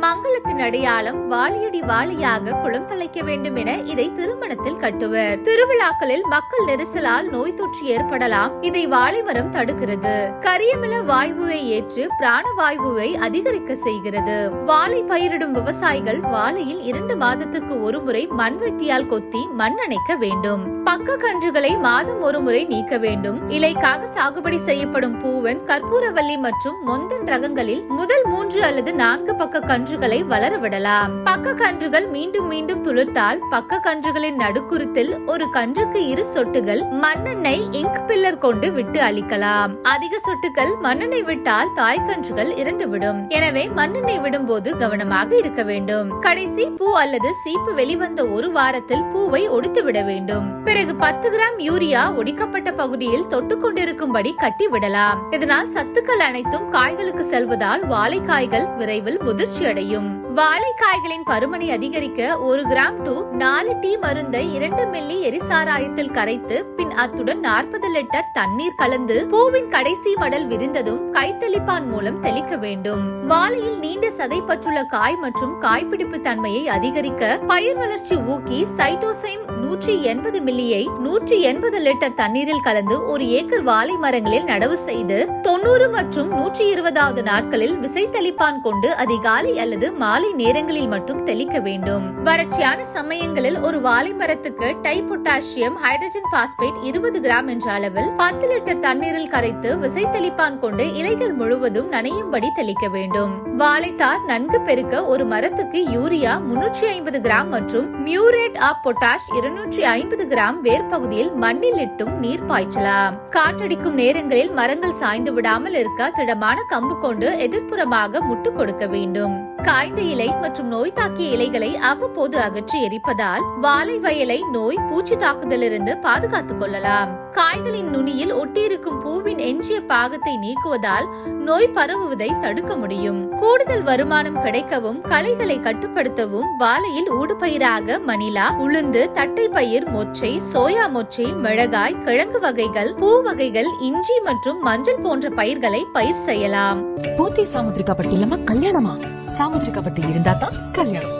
மங்களத்தின் அடையாளம் வாழையடி வாழையாக குளம் தலைக்க வேண்டும் என இதை திருமணத்தில் கட்டுவர். திருவிழாக்களில் மக்கள் நெரிசலால் நோய் தொற்று ஏற்படலாம். இதை வாழைமரம் தடுக்கிறது. கரியமில வாயுவை ஏற்று பிராண வாயுவை அதிகரிக்க செய்கிறது. வாழை பயிரிடும் விவசாயிகள் வாழையில் இரண்டு மாதத்துக்கு ஒருமுறை மண்வெட்டியால் கொத்தி மண் அணைக்க வேண்டும். பக்க கன்றுகளை மாதம் ஒருமுறை நீக்க வேண்டும். இலைக்காக சாகுபடி செய்யப்படும் பூவன் கற்பூரவல்லி மற்றும் மொந்தன் ரகங்களில் முதல் மூன்று அல்லது நான்கு பக்க கன்றுகளை வளர விடலாம். பக்க கன்றுகள் மீண்டும் மீண்டும் துளிர்த்தால் பக்க கன்றுகளின் நடுக்குருத்தில் ஒரு கன்றுக்கு இரு சொட்டுகள் மண்ணெண்ணெய் இங்க் பில்லர் கொண்டு விட்டு அளிக்கலாம் அதிக சொட்டுகள் மண்ணெண்ணெய் விட்டால் தாய் கன்றுகள் இறந்துவிடும். எனவே மண்ணெண்ணெய் விடும்போது கவனமாக இருக்க வேண்டும். கடைசி பூ அல்லது சீப்பு வெளிவந்த ஒரு வாரத்தில் பூவை ஒடித்து விட வேண்டும். பிறகு பத்து கிராம் யூரியா ஒடிக்கப்பட்ட பகுதியில் தொட்டு கொண்டிருக்கும்படி கட்டி விடலாம் இதனால் சத்துக்கள் அனைத்தும் காய்களுக்கு செல்வதால் வாழைக்காய்கள் விரைவில் முதிர்ச்சி அடையும். வாழைக்காய்களின் பருமனை அதிகரிக்க ஒரு கிராம் டு நாலு டீ மருந்தை இரண்டு மில்லி எரிசாராயத்தில் கரைத்து பின் அத்துடன் நாற்பது லிட்டர் தண்ணீர் கலந்து பூவின் கடைசி மடல் விரிந்ததும் கைத்தெளிப்பான் மூலம் தெளிக்க வேண்டும். வாழையில் நீண்ட சதை பற்றுள்ள காய் மற்றும் காய்பிடிப்பு தன்மையை அதிகரிக்க பயிர் வளர்ச்சி ஊக்கி சைட்டோசைம் நூற்றி எண்பது மில்லியை நூற்றி எண்பது லிட்டர் தண்ணீரில் கலந்து ஒரு ஏக்கர் வாழை மரங்களில் நடவு செய்து தொண்ணூறு மற்றும் நூற்றி இருபதாவது நாட்களில் விசைத்தளிப்பான் கொண்டு அதிகாலை அல்லது மாலை நேரங்களில் மட்டும் தெளிக்க வேண்டும். வறட்சியான சமயங்களில் ஒரு வாழை மரத்துக்கு டை பொட்டாசியம் ஹைட்ரஜன் பாஸ்பேட் இருபது கிராம் என்ற அளவில் பத்து லிட்டர் தண்ணீரில் கரைத்து விசை தெளிப்பான் கொண்டு இலைகள் முழுவதும் நனையும்படி தெளிக்க வேண்டும். வாழைத்தார் நன்கு பெருக்க ஒரு மரத்துக்கு யூரியா முன்னூற்றி ஐம்பது கிராம் மற்றும் மியூரேட் ஆப் பொட்டாஷ் இருநூற்றி ஐம்பது கிராம் வேர் பகுதியில் மண்ணில் இட்டும் நீர் பாய்ச்சலாம். காற்றடிக்கும் நேரங்களில் மரங்கள் சாய்ந்து விடாமல் இருக்க திடமான கம்பு கொண்டு எதிர்ப்புறமாக முட்டு கொடுக்க வேண்டும். காய்ந்த இலை மற்றும் நோய் தாக்கிய இலைகளை அவ்வப்போது அகற்றி எரிப்பதால் வாழை வயலை நோய் பூச்சி தாக்குதலிருந்து பாதுகாத்துக் கொள்ளலாம். காய்களின் நுனியில் ஒட்டியிருக்கும் பூவின் எஞ்சிய பாகத்தை நீக்குவதால் நோய் பரவுவதை தடுக்க முடியும். கூடுதல் வருமானம் கிடைக்கவும் களைகளை கட்டுப்படுத்தவும் வாழையில் ஊடுபயிராக மணிலா உளுந்து தட்டை பயிர் மொச்சை சோயா மொச்சை மிளகாய் கிழங்கு வகைகள் பூ வகைகள் இஞ்சி மற்றும் மஞ்சள் போன்ற பயிர்களை பயிர் செய்யலாம். போத்தி சாமுத்திரிகா பட்டி இல்லாம கல்யாணமா? சாமுத்திரிகா பட்டி இருந்தா தான் கல்யாணம்.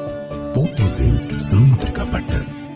போத்தீஸில் சாமுத்திரிக்கப்பட்டு.